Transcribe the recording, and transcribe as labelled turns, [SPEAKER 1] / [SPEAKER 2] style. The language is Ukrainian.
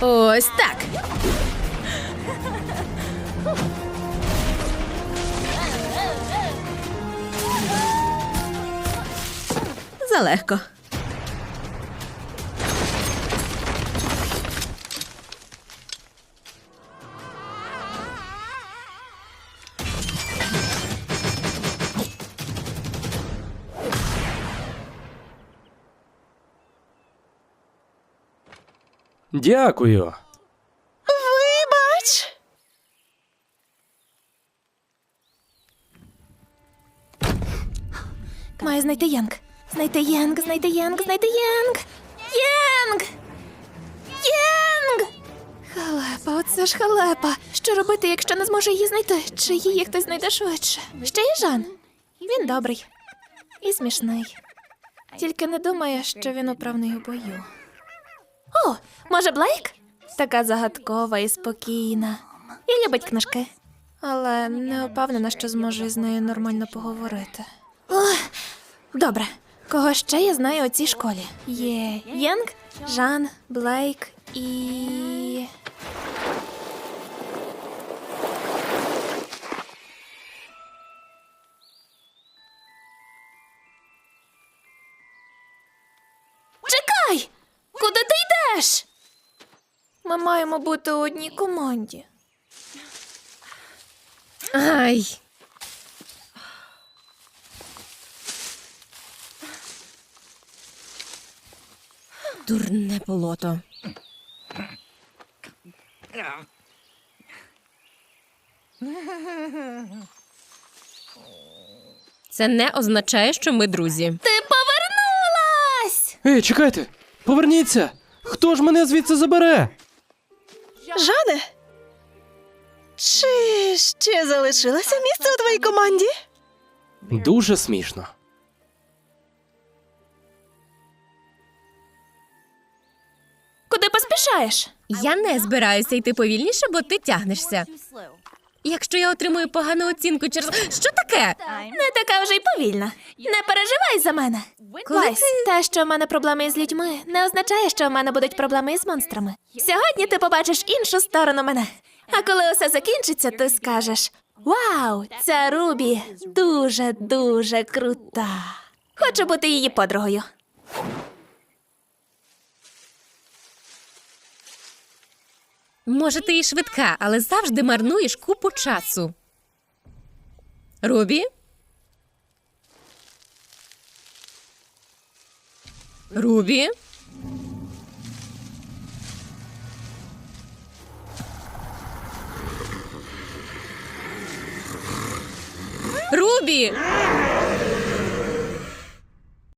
[SPEAKER 1] Ось так. Залегко.
[SPEAKER 2] Дякую.
[SPEAKER 3] Вибач. Маю знайти Янг. Знайти Янг, знайти Янг, знайти Янг. Янг! Янг! Халепа, оце ж халепа. Що робити, якщо не зможу її знайти? Чи її хтось знайде швидше? Ще є Жан. Він добрий і смішний. Тільки не думає, що він управний у бою. О, може, Блейк? Така загадкова і спокійна. І любить книжки. Але не впевнена, що зможу з нею нормально поговорити. Ох, добре. Кого ще я знаю у цій школі? Є Єнг, Жан, Блейк і. Йдеш? Ми маємо бути у одній команді.
[SPEAKER 1] Ай. Дурне болото. Це не означає, що ми друзі.
[SPEAKER 3] Ти повернулась!
[SPEAKER 2] Ей, чекайте! Поверніться! Хто ж мене звідси забере?
[SPEAKER 4] Жане? Чи ще залишилося місце у твоїй команді?
[SPEAKER 2] Дуже смішно.
[SPEAKER 3] Куди поспішаєш?
[SPEAKER 1] Я не збираюся йти повільніше, бо ти тягнешся. Якщо я отримую погану оцінку через. Що таке?
[SPEAKER 3] Не така вже й повільна. Не переживай за мене.
[SPEAKER 1] Коли
[SPEAKER 3] те, що в мене проблеми із людьми, не означає, що в мене будуть проблеми із монстрами. Сьогодні ти побачиш іншу сторону мене. А коли усе закінчиться, ти скажеш: Вау, ця Рубі дуже дуже крута. Хочу бути її подругою.
[SPEAKER 1] Може, ти і швидка, але завжди марнуєш купу часу. Рубі? Рубі? Рубі!